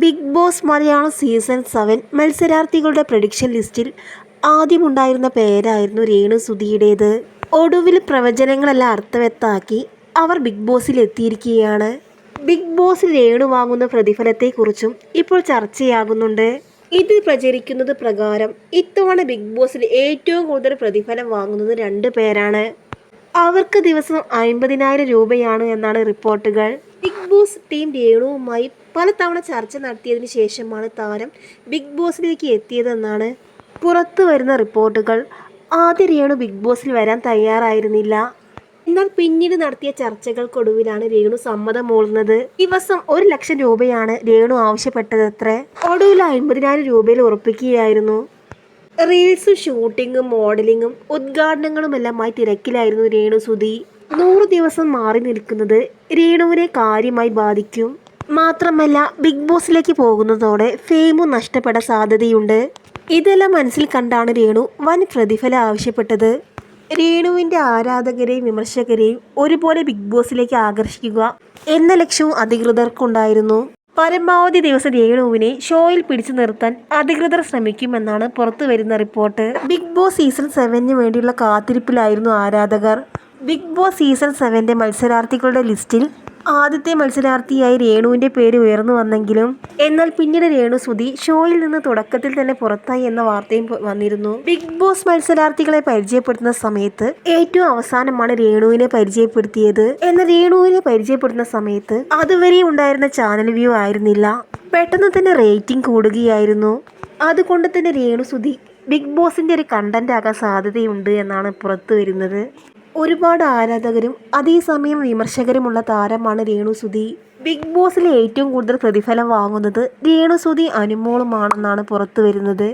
Bigg Boss Malayalam season seven മത്സരാർത്ഥികളുടെ prediction ലിസ്റ്റിൽ ആദ്യമുണ്ടായിരുന്ന പേരായിരുന്നു രേണു സുധിയുടേത്. ഒടുവിൽ പ്രവചനങ്ങളെല്ലാം അർത്ഥവത്താക്കി അവർ ബിഗ് ബോസിൽ എത്തിയിരിക്കുകയാണ്. ബിഗ് ബോസിൽ രേണു വാങ്ങുന്ന പ്രതിഫലത്തെക്കുറിച്ചും ഇപ്പോൾ ചർച്ചയാകുന്നുണ്ട്. ഇതിൽ പ്രചരിക്കുന്നത് പ്രകാരം ഇത്തവണ ബിഗ് ബോസിൽ ഏറ്റവും കൂടുതൽ പ്രതിഫലം വാങ്ങുന്നത് രണ്ട് പേരാണ്. അവർക്ക് ദിവസം അൻപതിനായിരം രൂപയാണ് എന്നാണ് റിപ്പോർട്ടുകൾ. ബിഗ് ബോസ് ടീം രേണുവുമായി പലതവണ ചർച്ച നടത്തിയതിനു ശേഷമാണ് താരം ബിഗ് ബോസിലേക്ക് എത്തിയതെന്നാണ് പുറത്തു വരുന്ന റിപ്പോർട്ടുകൾ. ആദ്യ രേണു ബിഗ് ബോസിൽ വരാൻ തയ്യാറായിരുന്നില്ല. എന്നാൽ പിന്നീട് നടത്തിയ ചർച്ചകൾക്കൊടുവിലാണ് രേണു സമ്മതം മൂളുന്നത്. ദിവസം ഒരു ലക്ഷം രൂപയാണ് രേണു ആവശ്യപ്പെട്ടതത്രേ. ഒടുവിൽ അൻപതിനായിരം രൂപയിൽ ഉറപ്പിക്കുകയായിരുന്നു. റീൽസും ഷൂട്ടിങ്ങും മോഡലിങ്ങും ഉദ്ഘാടനങ്ങളുമെല്ലാമായി തിരക്കിലായിരുന്നു രേണു സുധി. നൂറ് ദിവസം മാറി നിൽക്കുന്നത് രേണുവിനെ കാര്യമായി ബാധിക്കും. മാത്രമല്ല ബിഗ് ബോസിലേക്ക് പോകുന്നതോടെ ഫെയിമും നഷ്ടപ്പെടാൻ സാധ്യതയുണ്ട്. ഇതെല്ലാം മനസ്സിൽ കണ്ടാണ് രേണു വൻ പ്രതിഫലം ആവശ്യപ്പെട്ടത്. രേണുവിന്റെ ആരാധകരെയും വിമർശകരെയും ഒരുപോലെ ബിഗ് ബോസിലേക്ക് ആകർഷിക്കുക എന്ന ലക്ഷ്യവും അധികൃതർക്കുണ്ടായിരുന്നു. പരമാവധി ദിവസം രേണുവിനെ ഷോയിൽ പിടിച്ചു നിർത്താൻ അധികൃതർ ശ്രമിക്കുമെന്നാണ് പുറത്തു വരുന്ന റിപ്പോർട്ട്. ബിഗ് ബോസ് സീസൺ സെവനിന് വേണ്ടിയുള്ള കാത്തിരിപ്പിലായിരുന്നു ആരാധകർ. ബിഗ് ബോസ് സീസൺ സെവന്റെ മത്സരാർത്ഥികളുടെ ലിസ്റ്റിൽ ആദ്യത്തെ മത്സരാർത്ഥിയായി രേണുവിന്റെ പേര് ഉയർന്നു വന്നെങ്കിലും എന്നാൽ പിന്നീട് രേണു സുധി ഷോയിൽ നിന്ന് തുടക്കത്തിൽ തന്നെ പുറത്തായി എന്ന വാർത്തയും വന്നിരുന്നു. ബിഗ് ബോസ് മത്സരാർത്ഥികളെ പരിചയപ്പെടുത്തുന്ന സമയത്ത് ഏറ്റവും അവസാനമാണ് രേണുവിനെ പരിചയപ്പെടുത്തിയത്. എന്ന രേണുവിനെ പരിചയപ്പെടുത്തുന്ന സമയത്ത് അതുവരെ ഉണ്ടായിരുന്ന ചാനൽ വ്യൂ ആയിരുന്നില്ല. പെട്ടെന്ന് തന്നെ റേറ്റിംഗ് കൂടുകയായിരുന്നു. അതുകൊണ്ട് തന്നെ രേണു സുധി ബിഗ് ബോസിന്റെ ഒരു കണ്ടന്റ് ആകാൻ സാധ്യതയുണ്ട് എന്നാണ് പുറത്തു വരുന്നത്. ഒരുപാട് ആരാധകരും അതേസമയം വിമർശകരുമുള്ള താരമാണ് രേണു സുധി. ബിഗ് ബോസിലെ ഏറ്റവും കൂടുതൽ പ്രതിഫലം വാങ്ങുന്നത് രേണു സുധി അനുമോളുമാണെന്നാണ് പുറത്തു വരുന്നത്